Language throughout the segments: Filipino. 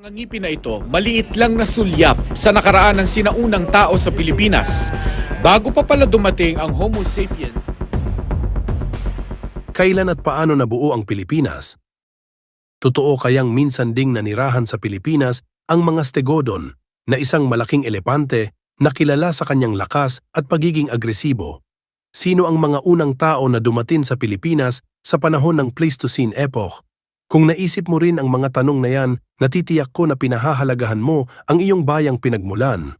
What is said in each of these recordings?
Ang na ito, maliit lang na sulyap sa nakaraan ng sinaunang tao sa Pilipinas. Bago pa pala dumating ang Homo sapiens, Kailan at paano nabuo ang Pilipinas? Totoo kayang minsan ding nanirahan sa Pilipinas ang mga stegodon na isang malaking elepante na kilala sa kanyang lakas at pagiging agresibo. Sino ang mga unang tao na dumating sa Pilipinas sa panahon ng Pleistocene epoch? Kung naisip mo rin ang mga tanong na yan, natitiyak ko na pinahahalagahan mo ang iyong bayang pinagmulan.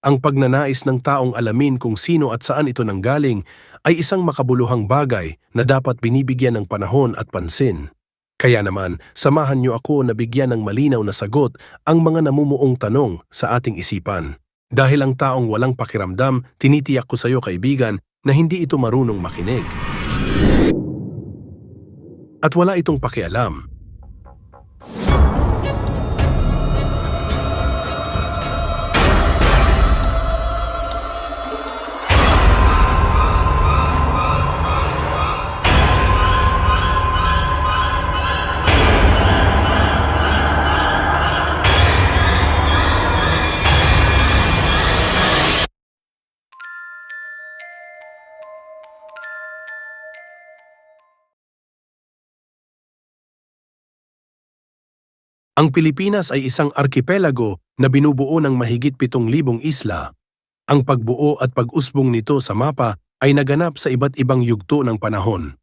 Ang pagnanais ng taong alamin kung sino at saan ito nanggaling ay isang makabuluhang bagay na dapat binibigyan ng panahon at pansin. Kaya naman, samahan niyo ako na bigyan ng malinaw na sagot ang mga namumuong tanong sa ating isipan. Dahil ang taong walang pakiramdam, tinitiyak ko sa iyo kaibigan na hindi ito marunong makinig. At wala itong pakialam. Ang Pilipinas ay isang arkipelago na binubuo ng mahigit 7,000 isla. Ang pagbuo at pag-usbong nito sa mapa ay naganap sa iba't ibang yugto ng panahon.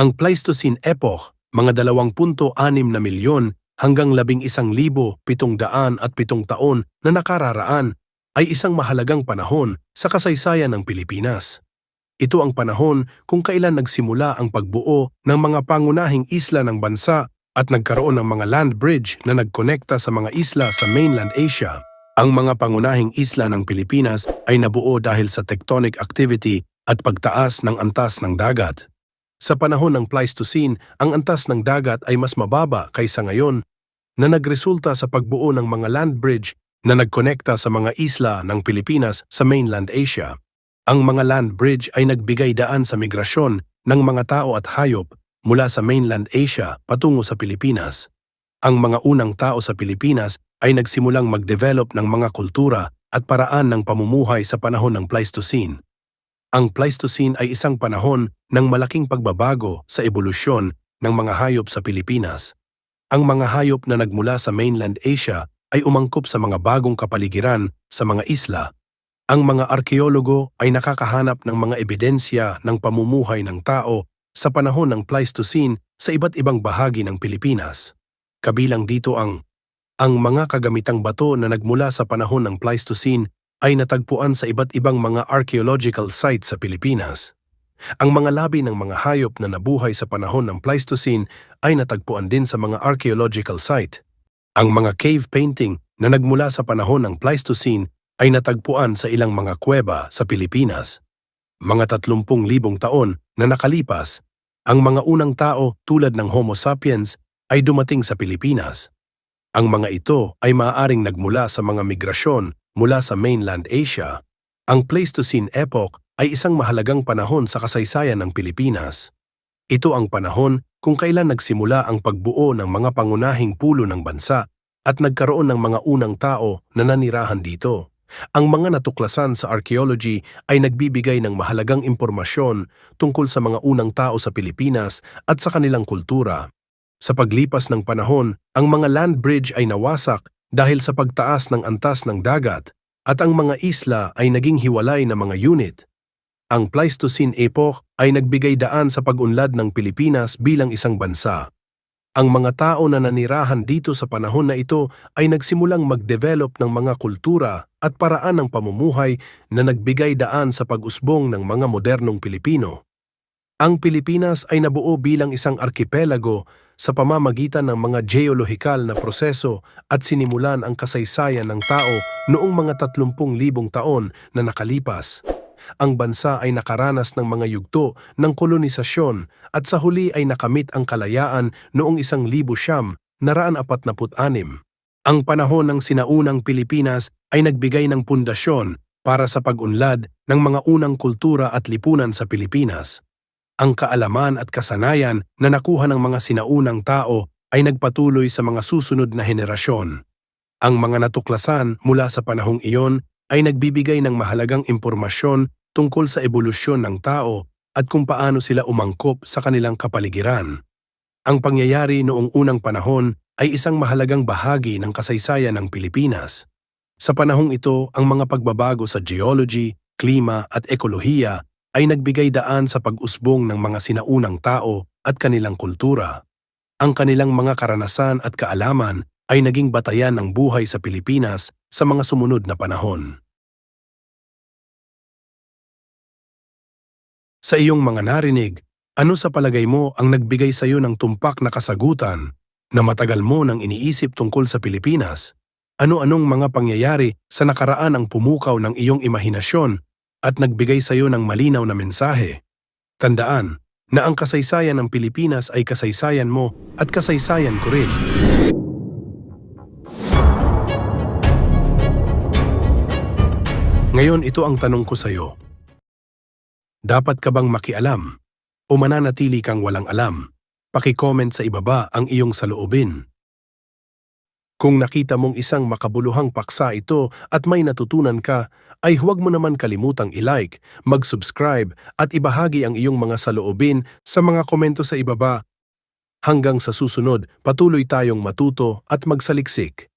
Ang Pleistocene epoch, mga 2.6 na milyon hanggang 11,700 at 7 taon na nakararaan, ay isang mahalagang panahon sa kasaysayan ng Pilipinas. Ito ang panahon kung kailan nagsimula ang pagbuo ng mga pangunahing isla ng bansa at nagkaroon ng mga land bridge na nagkonekta sa mga isla sa mainland Asia. Ang mga pangunahing isla ng Pilipinas ay nabuo dahil sa tectonic activity at pagtaas ng antas ng dagat. Sa panahon ng Pleistocene, ang antas ng dagat ay mas mababa kaysa ngayon na nagresulta sa pagbuo ng mga land bridge na nagkonekta sa mga isla ng Pilipinas sa mainland Asia. Ang mga land bridge ay nagbigay daan sa migrasyon ng mga tao at hayop mula sa mainland Asia patungo sa Pilipinas. Ang mga unang tao sa Pilipinas ay nagsimulang mag-develop ng mga kultura at paraan ng pamumuhay sa panahon ng Pleistocene. Ang Pleistocene ay isang panahon ng malaking pagbabago sa ebolusyon ng mga hayop sa Pilipinas. Ang mga hayop na nagmula sa mainland Asia ay umangkop sa mga bagong kapaligiran sa mga isla. Ang mga arkeologo ay nakakahanap ng mga ebidensya ng pamumuhay ng tao sa panahon ng Pleistocene sa iba't ibang bahagi ng Pilipinas. Kabilang dito ang ang mga kagamitang bato na nagmula sa panahon ng Pleistocene ay natagpuan sa iba't ibang mga archaeological sites sa Pilipinas. Ang mga labi ng mga hayop na nabuhay sa panahon ng Pleistocene ay natagpuan din sa mga archaeological site. Ang mga cave painting na nagmula sa panahon ng Pleistocene ay natagpuan sa ilang mga kuweba sa Pilipinas. Mga 30,000 taon na nakalipas, ang mga unang tao tulad ng Homo sapiens ay dumating sa Pilipinas. Ang mga ito ay maaaring nagmula sa mga migrasyon mula sa mainland Asia. Ang Pleistocene epoch ay isang mahalagang panahon sa kasaysayan ng Pilipinas. Ito ang panahon kung kailan nagsimula ang pagbuo ng mga pangunahing pulo ng bansa at nagkaroon ng mga unang tao na nanirahan dito. Ang mga natuklasan sa archaeology ay nagbibigay ng mahalagang impormasyon tungkol sa mga unang tao sa Pilipinas at sa kanilang kultura. Sa paglipas ng panahon, ang mga land bridge ay nawasak dahil sa pagtaas ng antas ng dagat at ang mga isla ay naging hiwalay na mga unit. Ang Pleistocene epoch ay nagbigay daan sa pag-unlad ng Pilipinas bilang isang bansa. Ang mga tao na nanirahan dito sa panahon na ito ay nagsimulang mag-develop ng mga kultura at paraan ng pamumuhay na nagbigay daan sa pag-usbong ng mga modernong Pilipino. Ang Pilipinas ay nabuo bilang isang arkipelago sa pamamagitan ng mga geolohikal na proseso at sinimulan ang kasaysayan ng tao noong mga 30,000 taon na nakalipas. Ang bansa ay nakaranas ng mga yugto ng kolonisasyon at sa huli ay nakamit ang kalayaan noong isang libo siyam naraan apat na anim. Ang panahon ng sinaunang Pilipinas ay nagbigay ng pundasyon para sa pag-unlad ng mga unang kultura at lipunan sa Pilipinas. Ang kaalaman at kasanayan na nakuha ng mga sinaunang tao ay nagpatuloy sa mga susunod na henerasyon. Ang mga natuklasan mula sa panahong iyon ay nagbibigay ng mahalagang impormasyon tungkol sa ebolusyon ng tao at kung paano sila umangkop sa kanilang kapaligiran. Ang pangyayari noong unang panahon ay isang mahalagang bahagi ng kasaysayan ng Pilipinas. Sa panahong ito, ang mga pagbabago sa geology, klima at ekolohiya ay nagbigay daan sa pag-usbong ng mga sinaunang tao at kanilang kultura. Ang kanilang mga karanasan at kaalaman ay naging batayan ng buhay sa Pilipinas sa mga sumunod na panahon. Sa iyong mga narinig, ano sa palagay mo ang nagbigay sa iyo ng tumpak na kasagutan na matagal mo nang iniisip tungkol sa Pilipinas? Ano-anong mga pangyayari sa nakaraan ang pumukaw ng iyong imahinasyon at nagbigay sa iyo ng malinaw na mensahe? Tandaan na ang kasaysayan ng Pilipinas ay kasaysayan mo at kasaysayan ko rin. Ngayon ito ang tanong ko sa iyo. Dapat ka bang makialam? O mananatili kang walang alam? Paki-comment sa ibaba ang iyong saloobin. Kung nakita mong isang makabuluhang paksa ito at may natutunan ka, ay huwag mo naman kalimutang i-like, mag-subscribe at ibahagi ang iyong mga saloobin sa mga komento sa ibaba. Hanggang sa susunod, patuloy tayong matuto at magsaliksik.